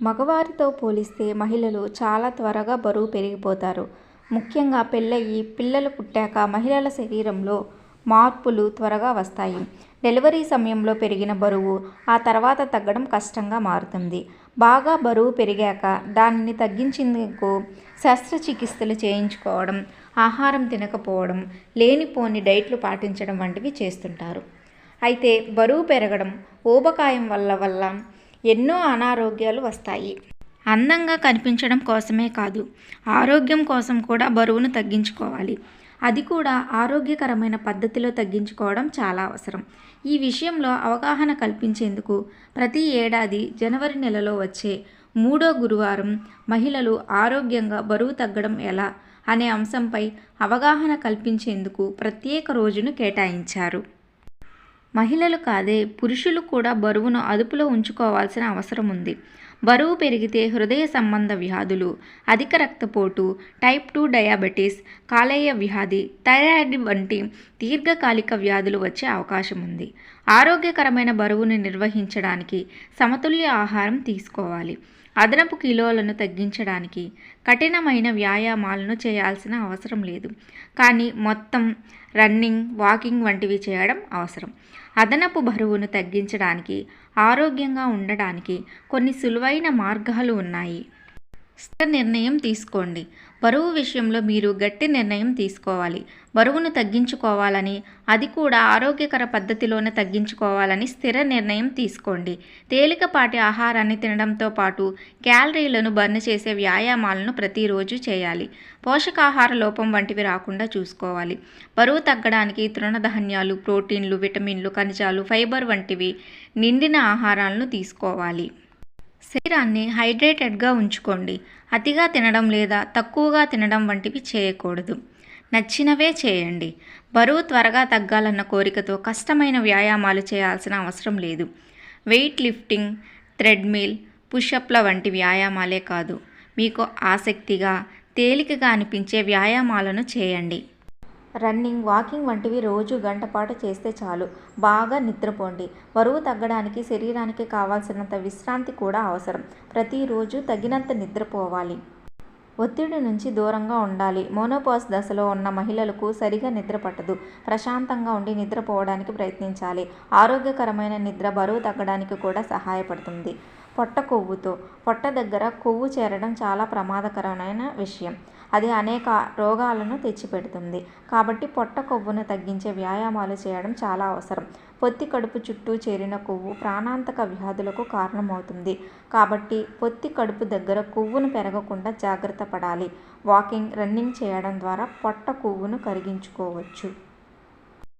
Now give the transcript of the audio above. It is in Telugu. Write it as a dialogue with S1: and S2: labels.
S1: మగవారితో పోలిస్తే మహిళలు చాలా త్వరగా బరువు పెరిగిపోతారు. ముఖ్యంగా పెళ్ళయి పిల్లలు పుట్టాక మహిళల శరీరంలో మార్పులు త్వరగా వస్తాయి. డెలివరీ సమయంలో పెరిగిన బరువు ఆ తర్వాత తగ్గడం కష్టంగా మారుతుంది. బాగా బరువు పెరిగాక దానిని తగ్గించేందుకు శస్త్రచికిత్సలు చేయించుకోవడం ఆహారం తినకపోవడం లేనిపోని డైట్లు పాటించడం వంటివి చేస్తుంటారు. అయితే బరువు పెరగడం ఊబకాయం వల్ల వల్ల ఎన్నో అనారోగ్యాలు వస్తాయి. అందంగా కనిపించడం కోసమే కాదు ఆరోగ్యం కోసం కూడా బరువును తగ్గించుకోవాలి. అది కూడా ఆరోగ్యకరమైన పద్ధతిలో తగ్గించుకోవడం చాలా అవసరం. ఈ విషయంలో అవగాహన కల్పించేందుకు ప్రతి ఏడాది జనవరి నెలలో వచ్చే మూడో గురువారం మహిళలు ఆరోగ్యంగా బరువు తగ్గడం ఎలా అనే అంశంపై అవగాహన కల్పించేందుకు ప్రత్యేక రోజును కేటాయించారు. మహిళలు కాదే పురుషులు కూడా బరువును అదుపులో ఉంచుకోవాల్సిన అవసరం ఉంది. బరువు పెరిగితే హృదయ సంబంధ వ్యాధులు అధిక రక్తపోటు టైప్ టూ డయాబెటీస్ కాలేయ వ్యాధి థైరాయిడ్ వంటి దీర్ఘకాలిక వ్యాధులు వచ్చే అవకాశం ఉంది. ఆరోగ్యకరమైన బరువును నిర్వహించడానికి సమతుల్య ఆహారం తీసుకోవాలి. అదనపు కిలోలను తగ్గించడానికి కఠినమైన వ్యాయామాలను చేయాల్సిన అవసరం లేదు. కానీ మొత్తం రన్నింగ్ వాకింగ్ వంటివి చేయడం అవసరం. అదనపు బరువును తగ్గించడానికి ఆరోగ్యంగా ఉండడానికి కొన్ని సులువైన మార్గాలు ఉన్నాయి. స్థిర నిర్ణయం తీసుకోండి. బరువు విషయంలో మీరు గట్టి నిర్ణయం తీసుకోవాలి. బరువును తగ్గించుకోవాలని అది కూడా ఆరోగ్యకర పద్ధతిలోనే తగ్గించుకోవాలని స్థిర నిర్ణయం తీసుకోండి. తేలికపాటి ఆహారాన్ని తినడంతో పాటు క్యాలరీలను బర్న్ చేసే వ్యాయామాలను ప్రతిరోజు చేయాలి. పోషకాహార లోపం వంటివి రాకుండా చూసుకోవాలి. బరువు తగ్గడానికి తృణధాన్యాలు ప్రోటీన్లు విటమిన్లు ఖనిజాలు ఫైబర్ వంటివి నిండిన ఆహారాలను తీసుకోవాలి. శరీరాన్ని హైడ్రేటెడ్గా ఉంచుకోండి. అతిగా తినడం లేదా తక్కువగా తినడం వంటివి చేయకూడదు. నచ్చినవే చేయండి. బరువు త్వరగా తగ్గాలన్న కోరికతో కష్టమైన వ్యాయామాలు చేయాల్సిన అవసరం లేదు. వెయిట్ లిఫ్టింగ్ థ్రెడ్మిల్ పుషప్ల వంటి వ్యాయామాలే కాదు. మీకు ఆసక్తిగా తేలికగా అనిపించే వ్యాయామాలను చేయండి. రన్నింగ్ వాకింగ్ వంటివి రోజు గంటపాటు చేస్తే చాలు. బాగా నిద్రపోండి. బరువు తగ్గడానికి శరీరానికి కావాల్సినంత విశ్రాంతి కూడా అవసరం. ప్రతిరోజు తగినంత నిద్రపోవాలి. ఒత్తిడి నుంచి దూరంగా ఉండాలి. మోనోపాస్ దశలో ఉన్న మహిళలకు సరిగా నిద్ర పట్టదు. ప్రశాంతంగా ఉండి నిద్రపోవడానికి ప్రయత్నించాలి. ఆరోగ్యకరమైన నిద్ర బరువు తగ్గడానికి కూడా సహాయపడుతుంది. పొట్ట కొవ్వుతో. పొట్ట దగ్గర కొవ్వు చేరడం చాలా ప్రమాదకరమైన విషయం. అది అనేక రోగాలను తెచ్చిపెడుతుంది. కాబట్టి పొట్ట కొవ్వును తగ్గించే వ్యాయామాలు చేయడం చాలా అవసరం. పొత్తి కడుపు చుట్టూ చేరిన కొవ్వు ప్రాణాంతక వ్యాధులకు కారణమవుతుంది. కాబట్టి పొత్తి కడుపు దగ్గర కొవ్వును పెరగకుండా జాగ్రత్త పడాలి. వాకింగ్ రన్నింగ్ చేయడం ద్వారా పొట్ట కొవ్వును కరిగించుకోవచ్చు.